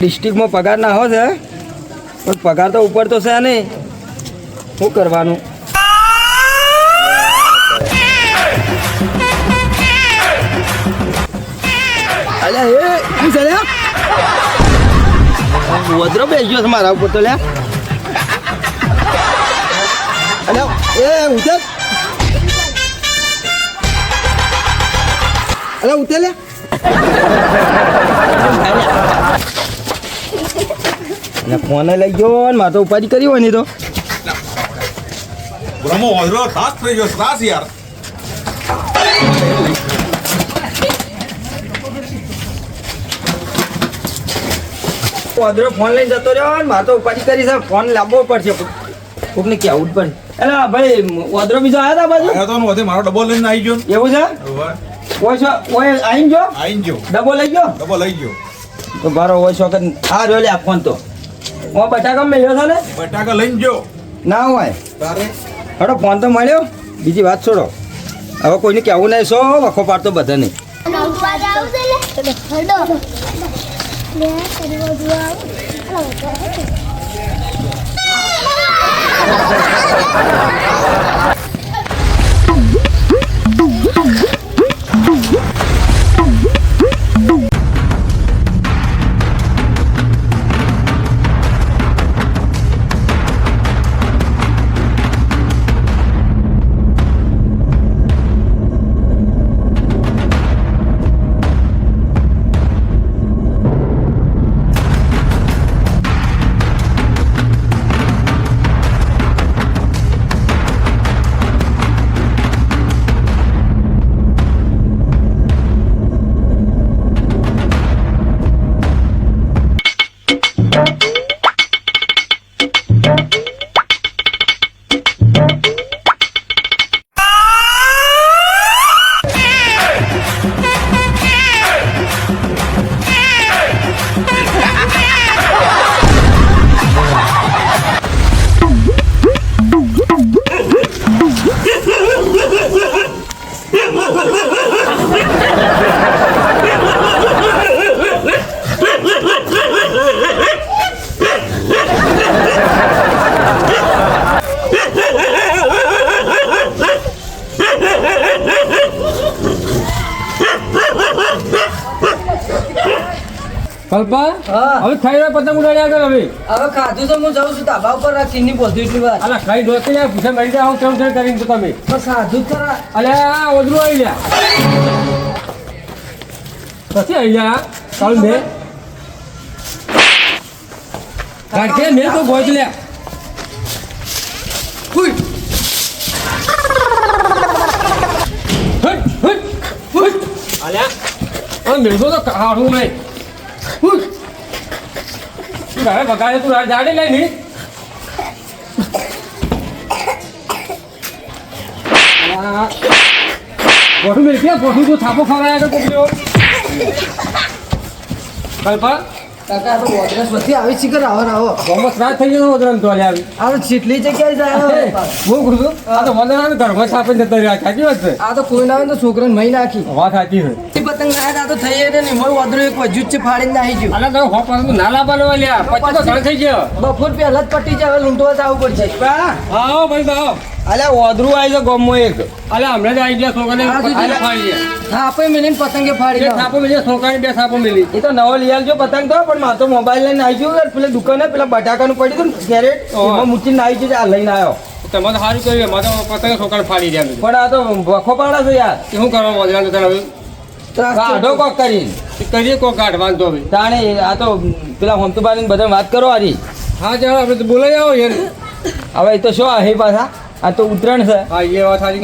ડિસ્ટ્રિક્ટમાં પગાર ના હો છે. પણ પગાર તો ઉપર તો છે નહીં. શું કરવાનું? વજરો બેસી ગયો છે મારા ઉપર તો લ્યા એ, ઉતર. અલ્યા, ઉતર અને ફોને લઈ ગયો ને મારે તો ઉપાધિ કરી હોય નહીં તો. બ્રહ્મો ત્રાસ થઈ ગયો ત્રાસ યાર. વાંદરો ફોન લઈને જતો રહ્યો ને મારે તો ઉપાધિ કરી છે ફોન લાવવો પડશે. કોકને કહેવું જ પડે. એટલે ભાઈ વાંદરો બીજો આવ્યા હતા બાજુ? આયો તો વધે મારો ડબ્બો લઈને આવી ગયો એવું છે? ઓછો ઓય આવીને જો? આઈને ગયો ડબ્બો લઈ ગયો? ડબ્બો લઈ ગયો. તો મારો ઓય છો કે આ રહ્યો લે આ ફોન તો. હું બટાકા મેળ્યો છે ને? બટાકા લઈને જો. ના હોય. તારે? હડો ફોન તો મળ્યો. બીજી વાત છોડો. હવે કોઈને કહેવું નહીં સો વખો પાડતો બધાને. નહીં કલ્પા હા. હવે ખાઈ રહ્યા પતંગ ઉડાડ્યા કર હવે. હવે ખાધું તો હું જાઉં છું ધાબા ઉપર રાખીને બોધી એટલી વાર અલા ખાઈ દોસ્તી યાર પૂછે મળી જાવ કેમ કેમ કરીને તો તમે. પણ સાધુ ખરા અલે આ ઓદરું આવી લ્યા. પછી આવી લ્યા કાલ મે કાઢે મે તો ગોત લ્યા. હુઈ. હટ હટ હટ અલ્યા. આ મેળવો તો કાઢું નહીં. તું હવે બગાડે તું? જાડે લઈ નહીં ગોઠું મેળ ક્યાં ગોઠું તો? થાપો ખવડાયા કે કોકલ્યો કલ્પા કાકા તો વોડરસ બધી આવી છે કે રાવો રાવો રાત થઈ ગયો વદરામ તો આવી. આ તો ચીટલી જગ્યાએ જાય હું કહું આ તો વદરામ ઘરમાં છાપીને જતા રહ્યા. સાચી વાત છે? આ તો કોઈ ના આવે તો છોકરાને મહી નાખી. વાત સાચી ઈ પતંગ ના આ તો થઈ જાય ને મોય વાદળું એક વજુ છે ફાડીને નાહી ગયો. અલા તો હોપ પાછું ના લાવવાનો લ્યા પછી તો સળ થઈ ગયો. બફોર પે હલત પટી જાય હવે લૂંટવા જ આવવું પડશે આવો ભાઈ તો આવો અલ્યા વાદળું આવી જાય ગમો એક. અલે હમણાં જ આવી ગયા છોકરાને ફાડી આપણે મિલીને પતંગે ફાડી. થાપો મિલી છોકરાને બે થાપો મિલી. એ તો નવો લઈ આવજો પતંગ તો પણ મારે તો મોબાઈલ લઈને આવી ગયો પેલા દુકાને પેલા બટાકાનું પડ્યું હતું ને કેરેટ એમાં મૂકીને આવી ગયો આ લઈને આવ્યો. તમારે સારું કર્યું મારે પતંગ છોકરાને ફાડી ગયા પણ આ તો વખો પાડા છે યાર. શું કરવા મજા તો હવે? કાઢો કોક કરી. કરીએ કોક કાઢ વાંધો હવે તાણે આ તો પેલા હમતુબાની બધા વાત કરો હારી. હા ચાલો આપણે તો બોલાઈ આવો યાર. હવે એ તો શું હે પાછા? આ તો ઉત્તરાયણ છે. હા એ વાત સાચી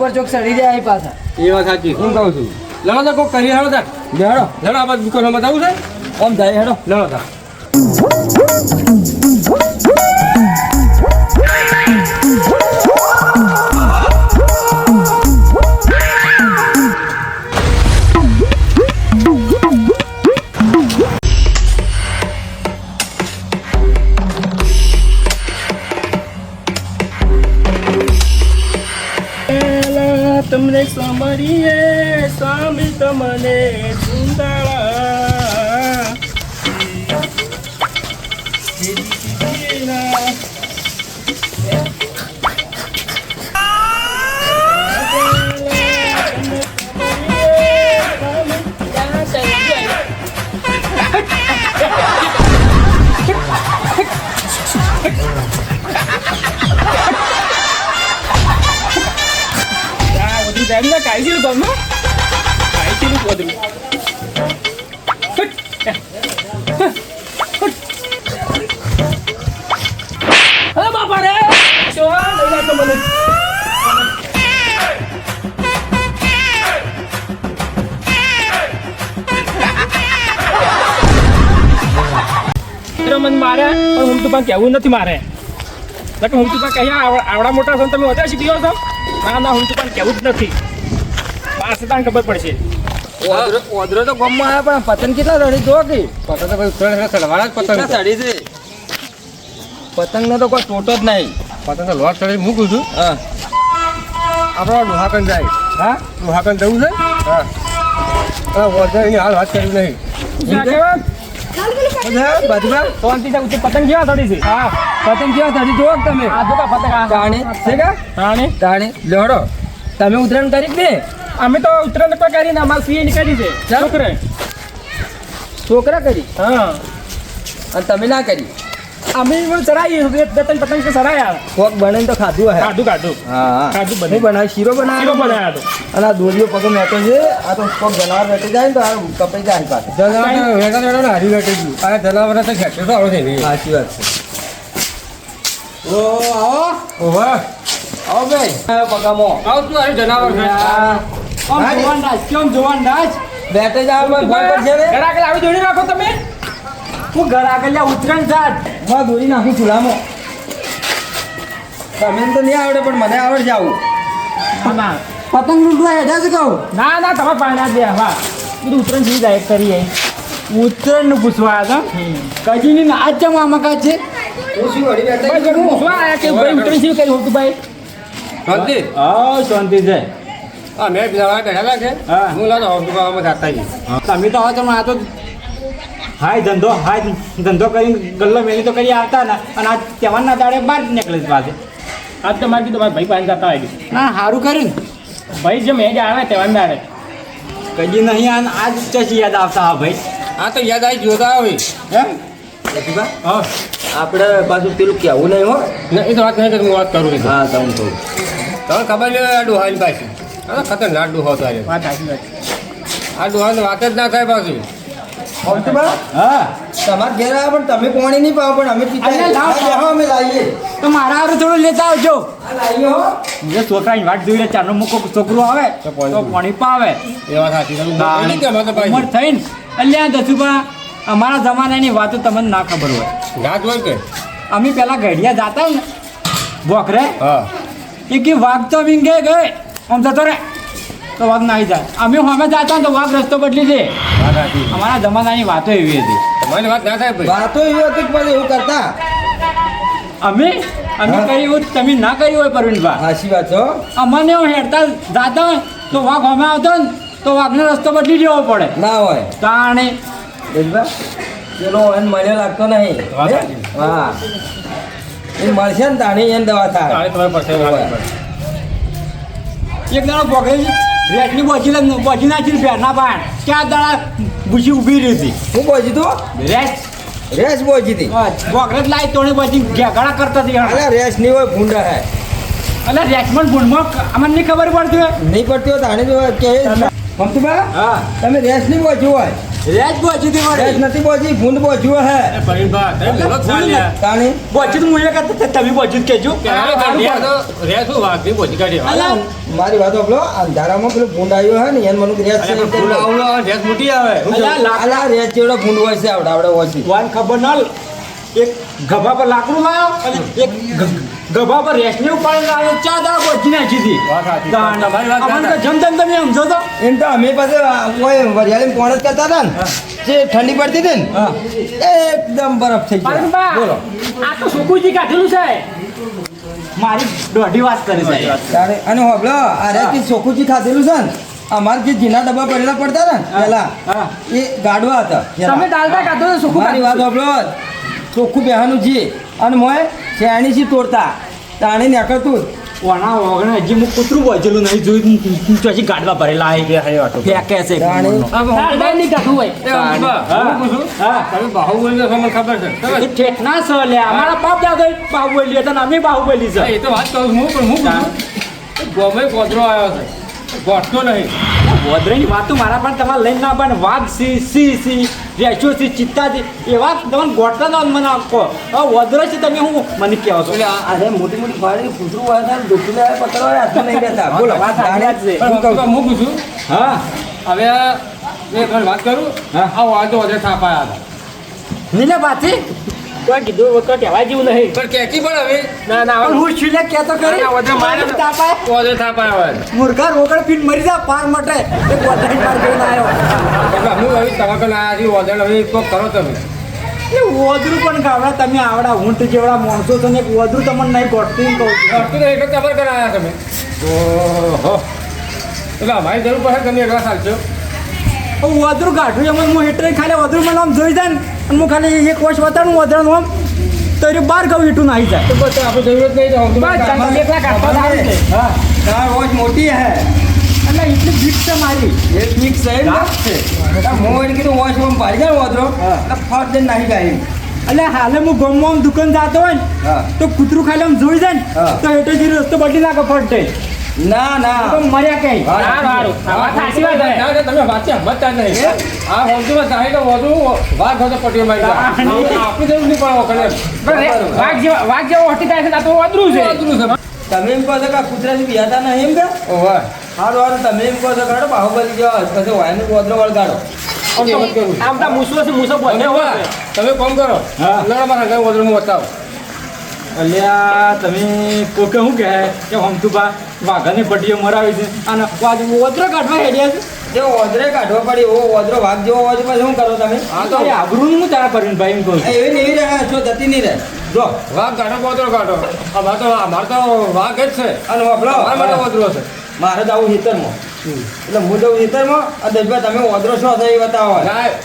કહું ચોક સડી જાય અહીં પાછા. એ વાત સાચી. હું કહું છું. લડો તો કોક કરી હેડો તાર લેડો લડો આ બાજુ દુકાનમાં બતાવું છે. ઓમ જાય હેડો લડો તાર રે શું આ લઈ જાતો મને મારે પણ હું તું પણ કહેવું નથી મારે એટલે હું તો પણ કહ્યા આવ- આવડા મોટા છો તમે વધારે શીખી છો ના ના હું તું પણ કહેવું જ નથી તાને ખબર પડશે. ઓદરો ઓદરો તો ગામમાં આવ્યા પણ પતંગ કેટલા રડી જો કે? પતંગ તો ભાઈ ઉત્તરાયણ એટલે સલવાળા જ પતંગ સડી છે? પતંગનો તો કોઈ ટોટો જ નહીં. પતંગ તો લોટ ચડી મૂકું છું. હા. આપણો લોહાકન જાય. હા? લોહાકન જવું છે? હા. હા વર્ધાની હાલ વાત કરી નહીં. પતંગ કેવા ચડી છે? હા. પતંગ કેવા ચડી જો તમે? આ જો પતંગ તાણે. છે કે? તાણે. તમે ઉત્તરાયણ તારીખ દે અમે તો ઉત્તરાયણ કોઈ કરીને અમારે સીએ નીકળી છે. છોકરે. છોકરા કરી? હા. અને તમે ના કરી? અમે પણ ચડાવી બે ત્રણ પતંગ તો ચડાયા. કોક બને તો ખાધું હે. ખાધું ખાધું. હા ખાધું બને. બનાવ? શીરો બનાવ્યો શીરો બનાવ્યો બનાવ્યા તો અને આ દોરીઓ પગ મેટો છે આ તો કોક જનાવર બેઠી જાય ને તો આ કપાઈ જાય પાસે જનાવર વેગા વેગા ને હારી બેઠી ગયું. આ જનાવર તો ખેંચે તો આવડે નહીં સાચી વાત છે. ઓ આવો. ઓવા આવો ભાઈ. પગામો. આવ તું આ જનાવર જોવાન રાજ. કેમ જોવાન રાજ બેઠે જાવ ભાઈ ભય પડશે ને આગળ આવી જોડી રાખો તમે. હું ઘર આગળ લ્યા હું દોરી નાખું ચૂલામાં તમે તો નહીં આવડે પણ મને આવડે આવું. ના પતંગ લૂંટવા હેઠા છે કહું? ના ના તમે પાણા દે હા બધું ઉત્તરાયણ જેવી દાયક કરી આવી ઉત્તરાયણનું પૂછવા આવ્યા કજીની ના આજ જમા મકા છે? શું પૂછવા આવ્યા કે ભાઈ ઉત્તરાયણ જેવી કરી હોતું ભાઈ? શાંતિ. હા શાંતિ છે. હા મેં બીજા બેઠા છે. હા. હું લાગે હોસ્પિટલમાં જાતા જ તમે તો હવે તમે આ તો હાય ધંધો હાય ધંધો કરીને ગલ્લો મેલી તો કરી આવતા ને. અને આ તહેવારના દાડે બહાર જ નીકળે પાસે આજ તો મારે કીધું મારા ભાઈ પાસે જતા હોય ના સારું કર્યું ભાઈ જે મેં આવે તહેવારના દાડે. કદી નહીં આન આજ જ યાદ આવતા હા ભાઈ. હા તો યાદ આવી. જોતા આવી એમ આપણે પાછું પેલું કેવું નહીં હો. નહીં તો વાત નહીં કરી હું વાત કરું છું. હા તમે કહું. તમને ખબર નહીં આ ડોહાની પાછી હા ખતરનાક ડોહો હતો આજે. વાત સાચી વાત. આ ડોહાની વાત જ ના થાય પાછી. હા. તમારે ઘેર આવ્યા પણ તમે પાણી નહીં પાવો પણ અમે પીતા અમે લાવીએ. તો મારા હારું થોડું લેતા આવજો. આ લાવીએ હો. છોકરાની વાટ જોઈને ચારનો મુકો છોકરો આવે તો પાણી પાવે. એવા વાત સાચી ઉંમર થઈને અલ્યા દસુબા અમારા જમાનાની વાતો તમને ના ખબર હોય. ના હોય કે? અમે પેલા ઘડિયા જાતા ને બોકરે? હા. એ કે વાઘ તો વિંગે ગયે. આમ જતો રે તો વાઘ ના જાય. અમે અમે જાતા તો વાઘ રસ્તો બદલી દે. અમારા જમાનાની વાતો એવી હતી. તમારી વાત ના થાય વાતો એવી હતી પણ પછી એવું કરતા? અમે? અમે હા. કર્યું તમે ના કર્યું હોય પરવીનભાઈ સાચી વાત છો અમને હેડતા જાતા તો વાઘ અમે આવતો ને તો વાઘનો રસ્તો બદલી દેવો પડે. ના હોય. તાણે. પેલો એને મળ્યો લાગતો નહીં. હા? એ મળશે ને તાણી એને દવા થાય. એક દાડો બોકરે રેટની બોજી બોચી નાખી ફેરના પાણ ચાર દાડા ભૂસી ઊભી રહી હતી. હું બોજી તું? રેસ. રેસ બોજી હતી. બોકરે લાઈ તોણે બોચી ઘેગડા કરતા હતી અરે રેસ નહીં હોય ભૂંડા હે. એટલે રેસમન ભૂંડમાં અમને નહીં ખબર પડતી હોય. નહીં પડતી હોય તો જો કે મમતુભા હા. તમે રેસ નહીં બોજી હોય. રેસ બોજી દી રેજ નથી બોજી ભૂંડ બોજ્યું હે. ભાઈ બા તમે લો ચાલ્યા. તાણી? બોજી તો હું એ કરતા તમે બોજી કેજો કહેજો પેલા તો રે તો- રે શું વાઘની બોચી કાઢી. મારી વાત સાંભળો અંધારામાં પેલું ભૂંડ આવ્યો હે ને એને મને રેજ છે ભૂંડ આવલો ફૂલ આવડો આવે, રેસ મોટી આવે. અલા, રેજ જેવડો ભૂંડ હોય છે આવડે આવડે હોય છે. વાન ખબર ના એક ગભા પર લાકડું લાયો અને એક ગ- ગભા પર રેસને ઉપાડીને ચાર ચા બોચી નાખી હતી વાત સાચી. તમારી વાત અમને તો જમ જમ તમે સમજો તો એમ તો અમે પાસે વરિયાળી કોણ જ કરતા હતા ને જે ઠંડી પડતી હતી. ને એકદમ બરફ થઈ ગયો. બોલો. આ તો સુકુજી કાઢેલું છે. મારી દોઢી વાત કરે છે. તારે અને હોબલો આ કે ચોખ્ખુંજી ખાધેલું છે ને અમારે જે જીના ડબ્બા પડેલા પડતા હતા ને પેલા એ ગાડવા હતા. તમે ડાલતા કાઢો તો મારી વાત હોબલો ચોખ્ખું બેહાનું જી. અને મોય શેણી સી તોડતા? તાણે નીકળતું ઓના ઓગણે હજી હું કૂતરું બોજેલું નહીં જોયું. પછી ગાડવા ભરેલા આવી ફેંકે છે. દાલતા નહીં કાઢવું હોય. એ પરવીનભા, હા. હું હા. તમે બાહુબલી મને ખબર છે. ઠેકના છે લે. અમારા બાપ દાદા બાહુબલી હતા ને અમે બાહુબલી છે. એ તો વાત કરું હું પણ હું પૂછું? ગોમે કોતરો આવ્યો છે. ગોઠતો નહીં. વોદરાની વાતો મારા પણ તમારે લઈને ના પણ વાઘ C C C ratio C ચિત્તા છે એવા તમને ગોઠતા તો મને આપો. હવે વોદરો છે તમે હું મને કહેવા છો? અરે મોટી મોટી ફાળી કૂતરું હોય છે દુઃખી લે પકડો હાથ નહીં રહેતા. બોલો વાત જાણ્યા જ છે. પણ હું કહું મૂકું છું. હા હવે એક વાત કરું? હા. આ વાંધો વધારે થાપાયા હતા. નીલે પાછી? કોઈ કીધું વખત કહેવા જેવું નહીં. પણ કેકી પણ હવે. ના ના પણ હું છું લે કહેતો કરી ના, વધુ મારે તાપા તાપાય તાપા આવે મુર્ગા રોકડ પીન મરી જા પાર મટે. તો વોદરાની પાર ગઈને આવ્યો. હું હવે તવકલ આયા છું વધે હવે તો કરો તમે. એ વોદરું પણ ગાવડા તમે આવડા ઊંટ જેવડા માણસો છો ને એક વોદરું તમને નહીં ગોઠતું કહું છું. ગોઠતું એટલે ખબર કરાયા તમે. ઓહો. એટલે અમારી જરૂર પડે તમે એટલા ચાલશો વોદરું કાઢું એમાં હું હેઠળ ખાલી વોદરું મને આમ જોઈ જાય ને અને હું ખાલી એક વર્ષ વતાડું વધારું આમ તો એ બાર ગયું હેઠું નાહી જાય. બસ આપણે જરૂરત નહીં હું વોચ મોટી હે. એટલે એટલી ફિક્સ છે મારી. એ ફિક્સ છે છે. હું એને કીધું વોચ આમ ભારી જાય વોદરો એટલે ફટ નાહી જાય. એટલે હાલે હું ગમવા દુકાન જતો હોય ને તો કૂતરું ખાલી આમ જોઈ જાય ને તો હેઠળ રસ્તો બદલી નાખે દઈ ના ના. તો મર્યા કઈ સારું સારું. આ સાચી વાત છે. તમે વાંચ્યા સમજતા જ નહીં આ હોમતુમાં સાહેબ તો વધુ વાઘ હતો પટીઓ મારી આપી જરૂર નહીં પણ વખતે વાઘ જેવા વાઘ જેવો હટી થાય છે ને આ તો અદરું છે. અદરું છે. તમે એમ કહો છો કે આ કૂતરાથી બિયાતા નહીં એમ કે? ઓહો સારું સારું તમે એમ કહો છો કાઢો બાહુબલી જેવા પછી વાયનું ગોદરો વળગાડો. છે તમે કોમ કરો. લડો મારા ગયો વધુ હું બતાવો. અલ્યા તમે કોકે શું કહે? કે હમતુબા વાઘાની પટ્ટીઓ મરાવી છે. અને ઓદરો કાઢવા હેડ્યા છે. જે ઓદરે કાઢવા પડી ઓ ઓદરો વાઘ જેવો હોય છે પછી શું કરો તમે? હા તો- આબરૂ હું તારા પરવીન ભાઈ એમ કહું એવી નહીં રહે છો જતી નહીં રહે. જો. વાઘ કાઢો ઓદરો કાઢો. અમારે તો અમારે તો વાઘ જ છે. અને વાપરો અમારા માટે વધુ છે. મારે તો આવું હિતરમાં. એટલે હું જવું હિતરમાં અને દશભાઈ તમે ઓદરો શું એ બતાવો.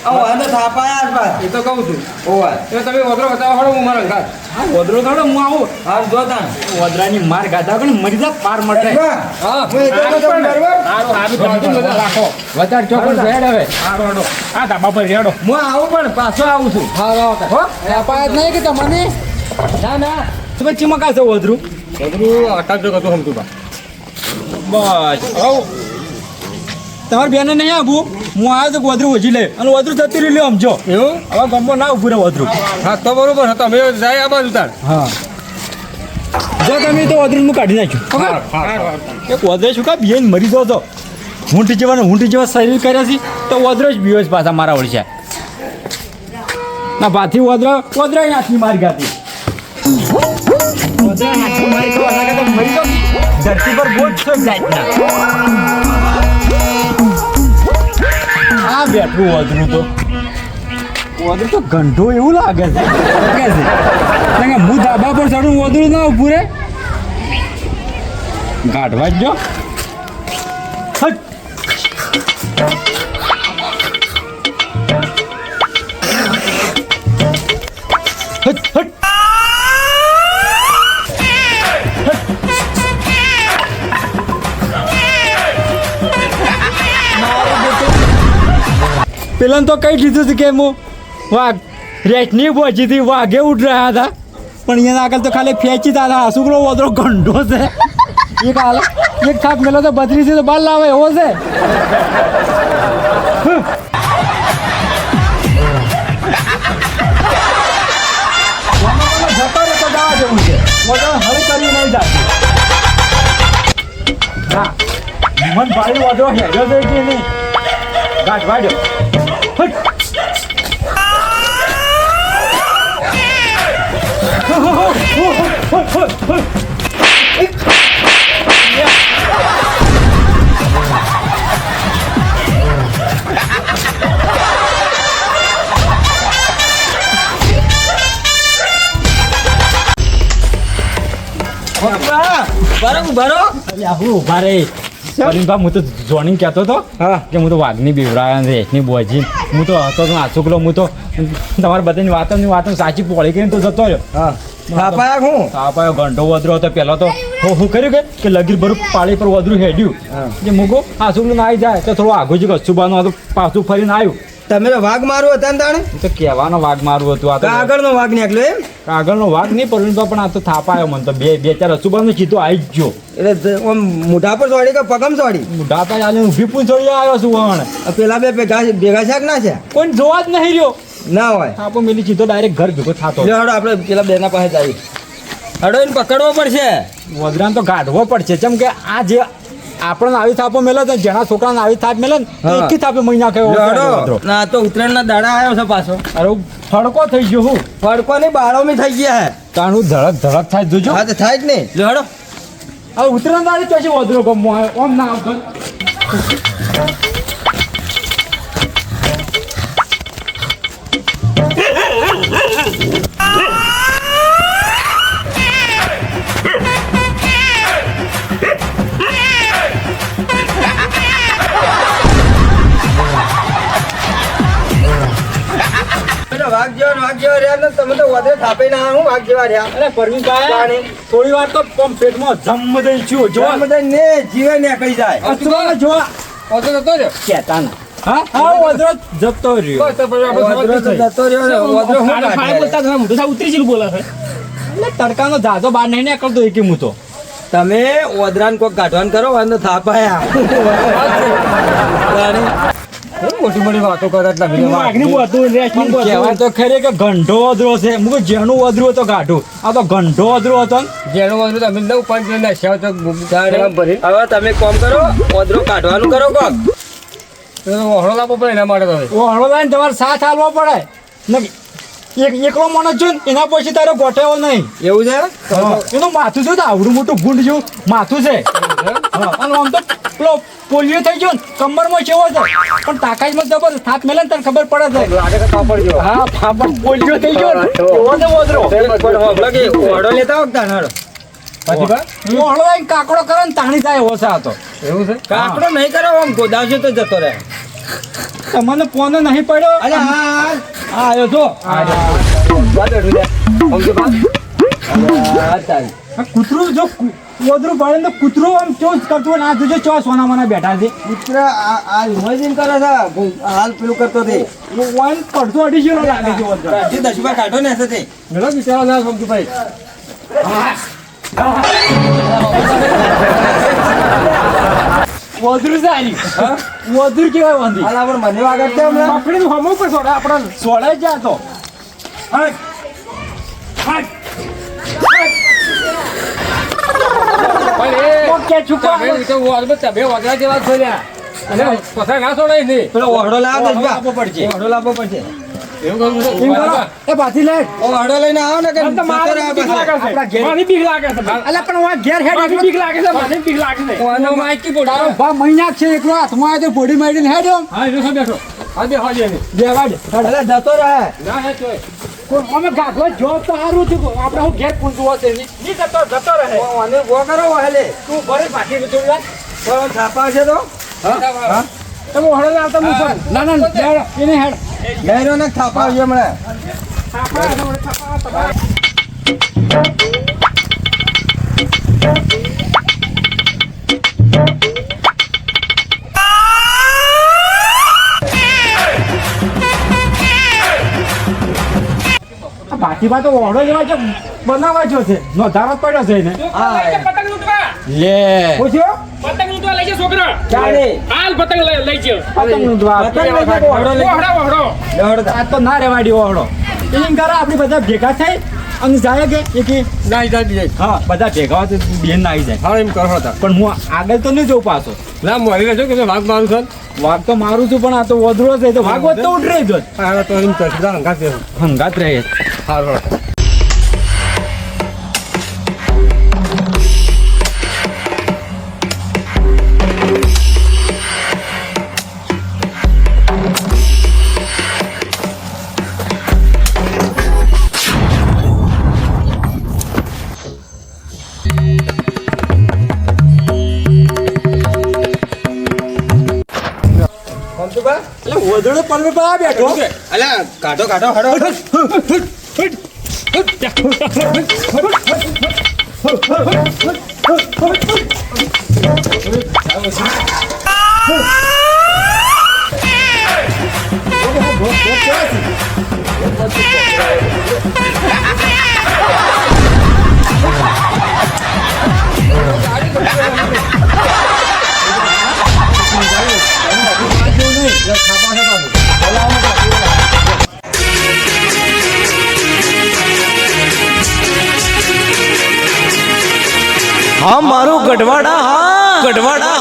આ વાંધો થાપાયા આસપાસ એ તો કહું છું. ઓવા. એટલે તમે ઓદરો બતાવો હળો હું મારા ઘાત હા ઓદરો થોડો હું આવું. હા જો તાન ઓદરાની માર ગાધા પણ મરી જા પાર મળે હા હું. હિતરમાં તો બરાબર સારું સારું તો બધા રાખો. વધારે ચોક્કસ રેડ હવે. સારું હેડો આ ધાબા પર રેડો. હું આવું પણ પાછો આવું છું. હા હા હો? અપાયત નહીં કે તમને? ના ના. તમે ચીમકા છો ઓદરું વધુ અટક જો કતું હમતું બા. બસ. આવો. તમારે બેને નહીં આવું હું આવ્યો તો વધરું ઓછી લે અને વધરું જતી રહી લ્યો સમજો એવું? હવે ગમો ના ઉભું રહે વધરું હા તો બરોબર. તમે જાય આ બાજુ તાર. હા. જો તમે તો વધરું હું કાઢી નાખ્યું એક વધરે શું કા બિયન મરી દો તો ઊંટી જેવા ઊંટી જેવા શરીર કર્યા છે તો વધરો જ જ પાછા મારા ઓળખ્યા ના પાથી વધરો ગોદરા નાખી મારી ગાતી મરી તો ધરતી પર બોજ છો જાતના આ બેઠું ઓદરું તો. ઓદરું તો ગંઢો એવું લાગે છે. લાગે છે. કારણ કે હું ધાબા પર ચડું વધુ ના ઉભું રે. ગાઢવા જ જો હટ. પેલા તો કઈ દીધું હતું કે હું વાઘ રેટની પહોંચી વાઘે ઉઠ રહ્યા હતા પણ એના આગળ તો ખાલી ફેંચી હતા શુક્લો વદરો ગંઢો છે એક હાલ એક થાપ મેલો તો બત્રીસ તો બાર લાવે એવો છે મન ભાઈ વધો હેડ્યો છે કે નહીં ગાંઠ વાડ્યો હું તો જોઈનિંગ કહેતો હતો કે હું તો વાઘની બીવરાયા છે એની બોજી. હું તો હતો આસુકલો હું તો તમારા બધાની વાતોની વાતો સાચી પોળી કરીને તો જતો રહ્યો. થાપાયા હું તાપાયો ઘંટો વધરો હતો પેલા તો હું કર્યું કે? કે લગીર ભરું પાળી પર વધરું હેડ્યું. જે મૂકો આસુકલું ના આવી જાય? તો થોડું આગું જ કસુબાનું હતું. પાછું ફરીને આવ્યું. તમે તો વાઘ મારું હતા ને તાણે? તો કહેવાનો વાઘ મારું હતું આ તો કાગળનો વાઘ નીકળ્યો એમ? આગળનો વાઘ નહીં પરંતુ પણ આ તો થાપાયો મને તો. બે બે ચાર અસુબાનું સીધો આવી જ ગયો. એટલે આમ મોઢા પર ચોડી કે પગમ ચોડી? મોઢા પર આલે ઊભી પૂછ ચોડી આવ્યો છું વણ. પેલા બે ભેગા ભેગા શાક ના છે? કોઈ જોવા જ નહીં રહ્યો. ના હોય. થાપો મેલી સીધો ડાયરેક્ટ ઘર ભેગો થતો. હડો આપણે પેલા બેના પાસે જઈએ. હડો એને પકડવો પડશે. વદરાને તો ગાઢવો પડશે. ચમ કે આ જે આપણને આવી થાપો મેલે તો જેના છોકરાને આવી થાપ મેલે ને. એકી થાપે મહિના કયો ના તો ઉત્તરાયણના દાડા આવ્યો છે પાછો. અરે ફડકો થઈ ગયો હું. ફડકો નહીં બારોમી થઈ ગયા હે. તાણું ધડક ધડક થાય જોજો. હા તો થાય જ નહીં. હડો. હવે ઉત્તરાયણ દાડે ચોથી વધરો ગમો ઓમ ના આવતો. થાપી ના હું જેવા રહ્યા. અરે થોડી વાર તો પેટમાં જમ દઈ છું જો જોવા. બધા ને જીવે ને કઈ જાય. જતો રહ્યો? ના હા? હા જતો રહ્યો. જતો રહ્યો. હું? બોલતા ઉતરી ગયેલું બોલે છે. એટલે તડકાનો જાજો બહાર નહીં નીકળતો એક હું તો. તમે ઓદરાન કોક કાઢવાનું કરો વાંધો થાપાયા. કેમ મોટી વાતો કરે હું આગની બોલતું, રેશમી બોલતું. કહેવાય તો ખરી કે ગંઢો અધરો છે. કહું જેનું વધરું હતો ગાઢું. આ તો ગંઢો અધરો હતો જેનું વાંધો તમે પાંચ જણ નાખ્યા તો હવે તમે કોમ કરો અધરો કાઢવાનું કરો કોક. ઓહળો લાવવો પડે એના માટે તમે ઓહળો ઓ તમારે સાથ હાલવો પડે. એક એકલો માણસ જો એના પછી તારે ગોઠવ્યો નહીં. એવું છે? એનું માથું છે તો આવડું મોટું ગુંડ જેવું. માથું છે. અને આમ તો પેલો પોલિયો થઈ ગયો ને કમરમાં ચેવો છે? પણ તાકાતમાં જબર થાપ મેલે ને તને ખબર પડે છે. લાગે તો કાપડ જો હા ફાફડ પોલિયો થઈ ગયો ને. એવો છે ઓદરો ઓડો લેતા વખતા હાડો પછી બા? હું હળો આવીને કાકડો કરે ને તાણી થાય ઓછા છે આ તો. એવું છે? કાકડો નહીં કરો આમ ગોદાવશે તો જતો રહે. તમને ફોન નહીં પડ્યો? અરે હા આવ્યો આ કૂતરું જો વોદરું પડે તો કૂતરું આમ ચોસ કરતો ને? જોજો ચો સોના મને બેઠા છે. પુત્ર આ ઇમેજિન કરે છે. હાલ પેલું કરતો તે. વન પડતો અઢી જેવો લાગે છે વોદરો જે દસમા કાઢો ને સાથે તે. મેળો બિચારો ના સમજુ ભાઈ વધુ સારી વધુ કેવાય વાંધી. હાલ આપણે મને વાગત છે હમણાં. પકડીને હમો પર સોડા આપણે સોડા જ જાતો હા હટ એ ચૂકો તમે તો વાદળો તમે વાદળા જેવા જ છોડ્યા. અને પથરા ના છોડાય નહીં. પેલો લાવો લાવવો પડશે. લાવવો પડશે. છે? આવો કે છે. છે. છે. છે. કી મહિના છે એકલો. હાથમાં આવ્યો તો બોડી મારીને હેડ હા, બેઠો, જતો રહે. ના, હે, તોય. અમે ગાગલો જોબ તો સારું છું આપણે હું ઘેર પૂંજવો છે નહીં. જતો જતો રહે. અને ગો કરો હેલે. તું ભરે પાછી થોડી વાર પણ થાપા છે તો? તમે હળે આવતા હું. ના ના એને હેડ. ગેરો ને થાપા છે હમણાં. બાકી બા તો ઓળો જેવા છે બનાવવા જો છે. નો ધારો પડ્યો છે ને હા. પતંગ લૂંટવા. લે. પૂછ્યો પતંગ લૂંટવા લઈ જાય છોકરા. ચાલે. હાલ પતંગ લઈ લઈ પતંગ લૂંટવા. પતંગ લઈ જાય તો લઈ વહડો દોડ આ તો ના રેવાડી ઓળો એમ કરા આપણે બધા ભેગા થઈ અને જાય કે એકી ના, ઈ જાય, હા બધા ભેગા હોય તો બેન નાઈ જાય. હા, એમ કરો હતા. પણ હું આગળ તો નહીં જઉં પાછો. ના, મારી રહેજો કે વાઘ મારું છે. વાઘ તો મારું છું પણ આ તો વધરો છે તો વાઘ વધતો ઉઠ રહી જ હંગાત રહે. હારું, વધરો પલવે પર આ બેઠો અલે કાઢો કાઢો હડો. હા મારું ગઢવાડા હા ગઢવાડા હા